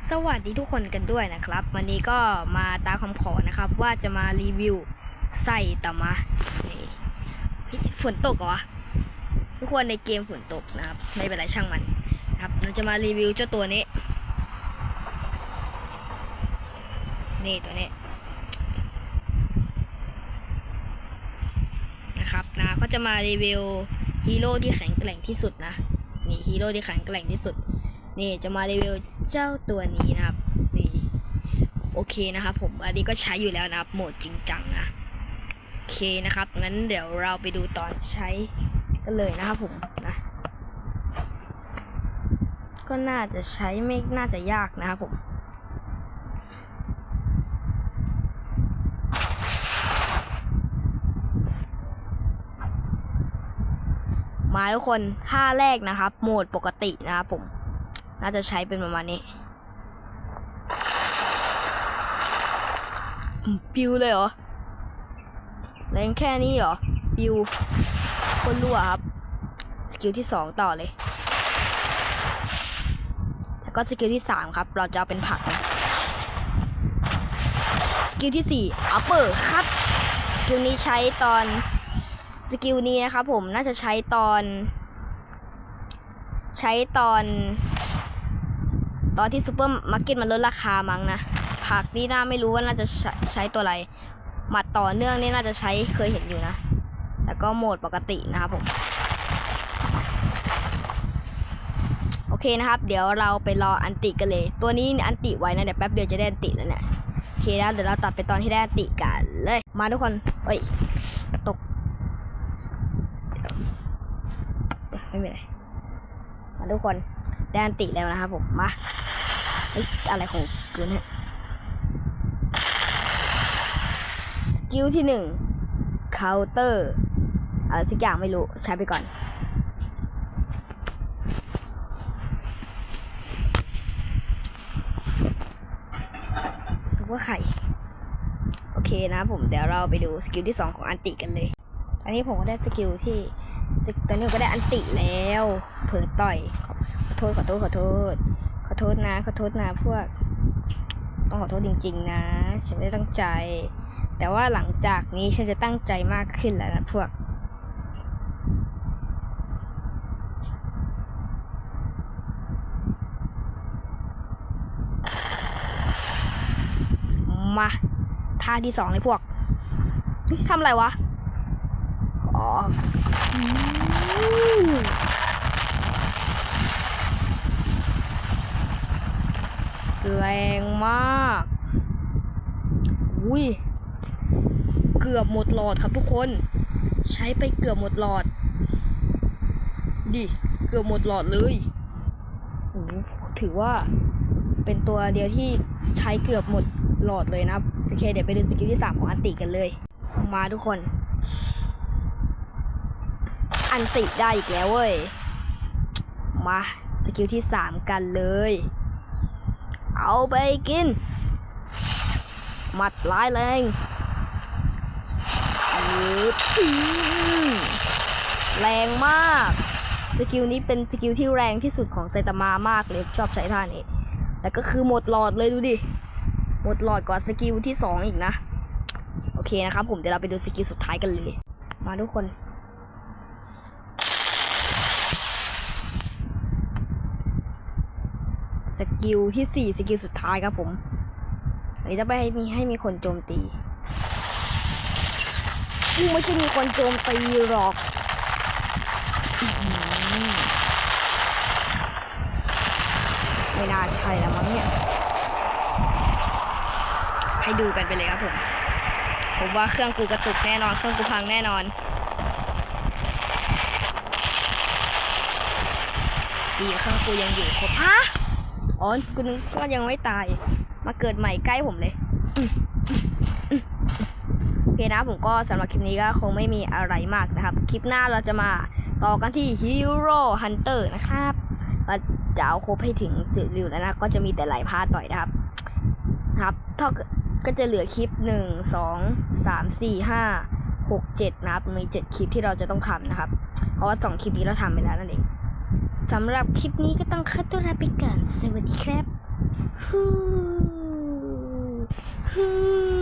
สวัสดีทุกคนกันด้วยนะครับ วันนี้ก็มาตามคำขอนะครับ ว่าจะมารีวิวไส้ตามะฝนตกเหรอทุกคนในเกมฝนตกนะครับ ไม่เป็นไรช่างมันนะครับ เราจะมารีวิวเจ้าตัวนี้ นี่ตัวนี้นะครับนะก็จะมารีวิวฮีโร่ที่แข็งแกร่งที่สุดนะ นี่ฮีโร่ที่แข็งแกร่งที่สุด นี่จะมารีวิวเจ้าตัวนี้นะครับ นี่โอเคนะครับผมอันนี้ก็ใช้อยู่แล้วนะครับโหมดจริงจังนะโอเคนะครับงั้นเดี๋ยวเราไปดูตอนใช้กันเลยนะครับผมนะก็น่าจะใช้ไม่น่าจะยากนะครับผมมาทุกคนท่าแรกนะครับ โหมดปกตินะครับผม น่าจะใช้เป็นประมาณนี้ปิวเลยเหรอแรงแค่นี้เหรอปิวคนรั่วครับ สกิลที่สองต่อเลย แล้วก็สกิลที่สามครับ เราจะเอาเป็นผักนะสกิลที่สี่อัปเปอร์คัตสกิลนี้ใช้ตอนสกิลนี้นะครับผมน่าจะใช้ตอน ใช้ตอน ตอนที่ซูเปอร์มาร์เก็ตมันลดราคามั้งนะผักนี่น่าไม่รู้ว่าน่าจะใช้ใชตัวอะไรหมัดต่อเนื่องนี่น่าจะใช้เคยเห็นอยู่นะ แล้วก็โหมดปกตินะครับผม โอเคนะครับ เดี๋ยวเราไปรออันติกันเลย ตัวนี้อันติไว้นะเดี๋ยวแป๊บเดียวจะได้อันติแล้วเนี่ยโอเคแล้วเดี๋ยวเราตัดไปตอนที่ได้อันติกันเลย มาทุกคนเอ้ยตกไม่เป็นไรมาทุกคนได้อันติแล้วนะครับผมมา เอ้ยอะไรของกูเนี่ยสกิลที่หนึ่งเคาน์เตอร์อะไรสักอย่างไม่รู้ใช้ไปก่อนดูว่าไข่โอเคนะผมเดี๋ยวเราไปดูสกิลที่สองของอันติกันเลย อันนี้ผมก็ได้สกิลที่สกตอนนี้ก็ได้อันติแล้ว เผลอต่อย ขอโทษขอโทษขอโทษ อโทษนะ ขอโทษนะพวก ต้องขอโทษจริง ๆ นะ ฉันไม่ได้ตั้งใจ แต่ว่าหลังจากนี้ฉันจะตั้งใจมากขึ้นแล้วนะพวก มาท่าที่สองเลยพวกทำอะไรวะ อ๋ออืม แรงมาก อุ้ย เกือบหมดหลอดครับทุกคน ใช้ไปเกือบหมดหลอด ดิ เกือบหมดหลอดเลยโอ้ถือว่าเป็นตัวเดียวที่ใช้เกือบหมดหลอดเลยนะโอเค เดี๋ยวไปดูสกิลที่ 3 ของอันติกันเลย มาทุกคน อันติได้อีกแล้วเว้ย มาสกิลที่ 3 กันเลย เอาไปกิน หมัดร้ายแรงแรงมาก สกิลนี้เป็นสกิลที่แรงที่สุดของไซตามามากเลยชอบใช้ท่านี้แล้วก็คือหมดหลอดเลยดูดิ หมดหลอดกว่าสกิลที่ 2 อีกนะ โอเคนะครับผมเดี๋ยวเราไปดูสกิลสุดท้ายกันเลย มาทุกคน สกิลที่4สกิลสุดท้ายครับผมอันนี้จะไปให้มีให้มีคนโจมตียิ่งไม่ใช่มีคนโจมตีหรอกไม่น่าใช่แล้วมั้งเนี่ย ให้ดูกันไปเลยครับผม ผมว่าเครื่องกูกระตุกแน่นอน เครื่องกูพังแน่นอน ดีเครื่องกูยังอยู่ครบฮะ อ๋อกูนึกว่ายังไม่ตาย มาเกิดใหม่ใกล้ผมเลยโอเคนะผมก็สำหรับคลิปนี้ก็คงไม่มีอะไรมากนะครับ คลิปหน้าเราจะมาต่อกันที่ Hero Hunter นะครับเราจะเอาครบให้ถึงสื่อริวแล้วนะ ก็จะมีแต่หลายพาร์ทต่อยนะครับ ครับเท่าก็จะเหลือคลิป1 2 3 4 5 6 7นะครับ มี7คลิปที่เราจะต้องทำนะครับ เพราะว่า2คลิปนี้เราทำไปแล้วนั่นเอง สำหรับคลิปนี้ก็ต้องขอตัวลาไปก่อน สวัสดีครับฮู้ฮู้